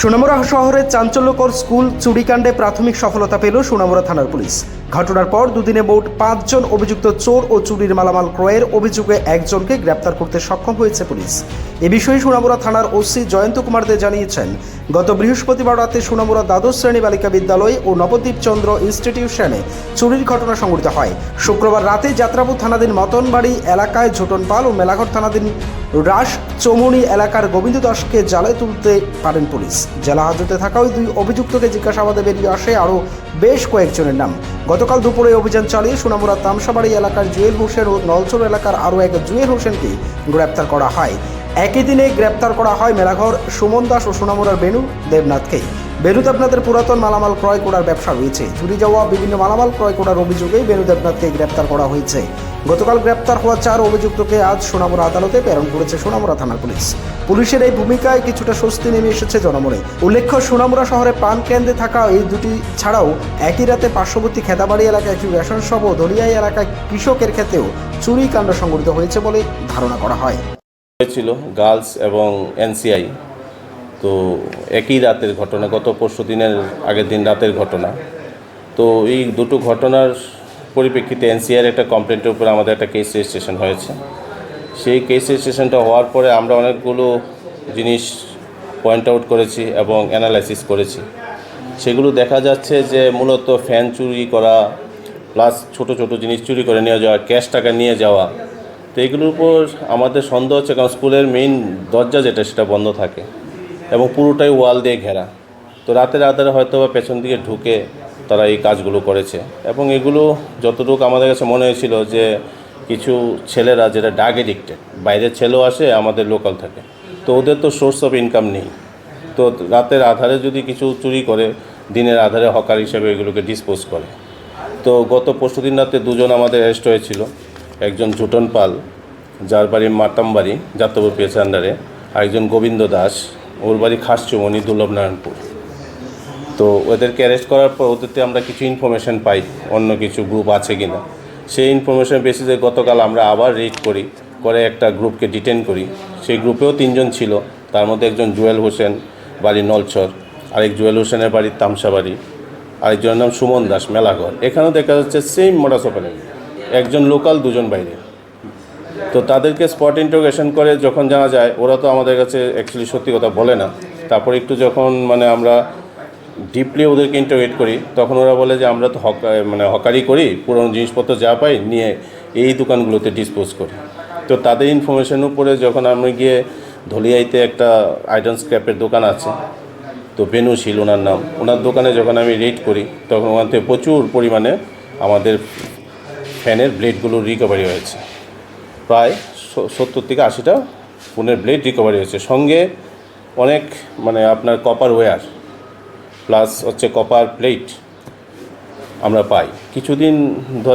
সোনামুড়া শহরের চাঞ্চল্যকর স্কুল চুরিকাণ্ডে প্রাথমিক সফলতা পেল সোনামুড়া থানার পুলিশ। ঘটনার পর দুদিনে মোট পাঁচজন অভিযুক্ত চোর ও চুরির মালামাল ক্রয়ের অভিযোগে একজনকে গ্রেপ্তার করতে সক্ষম হয়েছে পুলিশ। এ বিষয়ে সোনামুড়া থানার ওসি জয়ন্ত কুমার দে জানিয়েছেন, গত বৃহস্পতিবার রাতে সোনামুড়া দ্বাদশ শ্রেণি বালিকা বিদ্যালয় ও নবদ্বীপ চন্দ্র ইনস্টিটিউশনে চুরির ঘটনা সংঘটিত হয়। শুক্রবার রাতে যাত্রাপুর থানাধীন মতনবাড়ি এলাকায় ঝোটন পাল ও মেলাঘর থানাধীন রাস চমুনি এলাকার গোবিন্দ দাসকে জালে তুলতে পারেন পুলিশ। জেলা হাজতে থাকা ওই দুই অভিযুক্তকে জিজ্ঞাসাবাদে বেরিয়ে আসে আরও বেশ কয়েকজনের নাম। গতকাল দুপুরে অভিযান চালিয়ে সোনামুড়া তামসাবাড়ি এলাকার জুয়েল হোসেন ও নলচর এলাকার আরও এক জুয়েল হোসেনকে গ্রেপ্তার করা হয়। একই দিনে গ্রেপ্তার করা হয় মেলাঘর, সুমন দাস ও সোনামুড়ার বেনু দেবনাথকে। বেনু দেবনাথের পুরাতন মালামাল ক্রয় করার ব্যবসা রয়েছে। চুরি যাওয়া বিভিন্ন মালামাল ক্রয় করার অভিযোগেই বেনু দেবনাথকে গ্রেপ্তার করা হয়েছে। গতকাল গ্রেপ্তার হওয়া চার অভিযুক্তকে আজ সোনামুড়া আদালতে প্রেরণ করেছে সোনামুড়া থানার পুলিশ। পুলিশের এই ভূমিকায় কিছুটা স্বস্তি নেমে এসেছে জনমনে। উল্লেখ্য, সোনামুড়া শহরে পান কেন্দ্রে থাকা এই দুটি ছাড়াও একই রাতে পার্শ্ববর্তী খেতাবাড়ি এলাকায় একটি রেশন সহ দলিয়াই এলাকায় কৃষকের ক্ষেত্রেও চুরি কাণ্ড সংঘটিত হয়েছে বলে ধারণা করা হয়। হয়েছিল গার্লস এবং এনসিআই। তো একই রাতের ঘটনা, গত পরশু দিনের আগের দিন রাতের ঘটনা। তো এই দুটো ঘটনার পরিপ্রেক্ষিতে এনসিআর একটা কমপ্লেন্টের উপরে আমাদের একটা কেস রেজিস্ট্রেশন হয়েছে। সেই কেস রেজিস্ট্রেশনটা হওয়ার পরে আমরা অনেকগুলো জিনিস পয়েন্ট আউট করেছি এবং অ্যানালাইসিস করেছি। সেগুলো দেখা যাচ্ছে যে মূলত ফ্যান চুরি করা প্লাস ছোট ছোট জিনিস চুরি করে নিয়ে যাওয়া ক্যাশ টাকা নিয়ে যাওয়া। তো এগুলোর উপর আমাদের সন্দেহ হচ্ছে কারণ স্কুলের মেইন দরজা যেটা, সেটা বন্ধ থাকে এবং পুরোটাই ওয়াল দিয়ে ঘেরা। তো রাতের আধারে হয়তো বা পেছন দিকে ঢুকে তারা এই কাজগুলো করেছে। এবং এগুলো যতটুকু আমাদের কাছে মনে হয়েছিল যে কিছু ছেলেরা যেটা ডাগ এডিক্টেড বাইরের ছেলেও আসে, আমাদের লোকাল থাকে। তো ওদের তো সোর্স অফ ইনকাম নেই। তো রাতের আধারে যদি কিছু চুরি করে, দিনের আধারে হকার হিসেবে এগুলোকে ডিসপোজ করে। তো গত পরশুদিন রাতে দুজন আমাদের অ্যারেস্ট হয়েছিল। একজন জুটন পাল, যার বাড়ি মাতামবাড়ি যাত্রাপুর পিএস আন্ডারে আরেকজন গোবিন্দ দাস, ওর বাড়ি খাসচুমনি দুর্লভনারায়ণপুর তো ওদেরকে অ্যারেস্ট করার পর ওদেরতে আমরা কিছু ইনফরমেশন পাই, অন্য কিছু গ্রুপ আছে কি না সেই ইনফরমেশন বেসিসে গতকাল আমরা আবার রিড করি, করে একটা গ্রুপকে ডিটেন করি। সেই গ্রুপেও তিনজন ছিল, তার মধ্যে একজন জুয়েল হোসেন, বাড়ি নলচর আরেক জুয়েল হোসেনের বাড়ি তামসাবাড়ি, আরেকজনের নাম সুমন দাস, মেলাঘর। এখানেও দেখা যাচ্ছে সেম ওপেনিং একজন লোকাল দুজন বাইরে। তো তাদেরকে স্পট ইন্টারোগেশন করে যখন জানা যায়, ওরা তো আমাদের কাছে অ্যাকচুয়ালি সত্যি কথা বলে না। তারপর একটু যখন মানে আমরা ডিপলি ওদেরকে ইন্টারোগেট করি, তখন ওরা বলে যে, আমরা তো হকা মানে হকারি করি, পুরনো জিনিসপত্র যা পাই নিয়ে এই দোকানগুলোতে ডিসপোজ করি। তো তাদের ইনফরমেশনের উপরে যখন আমি গিয়ে ধলিয়াইতে একটা আইডন স্ক্র্যাপের দোকান আছে, তো বেনু শীল ওনার নাম, ওনার দোকানে যখন আমি রেড করি, তখন ওখান থেকে প্রচুর পরিমাণে আমাদের ফ্যানের ব্লেডগুলো রিকভারি হয়েছে। প্রায় সত্তর থেকে আশিটা ফোনের ব্লেড রিকভারি হয়েছে। সঙ্গে অনেক মানে আপনার কপার ওয়্যার প্লাস হচ্ছে কপার প্লেট আমরা পাই। কিছুদিন ধরে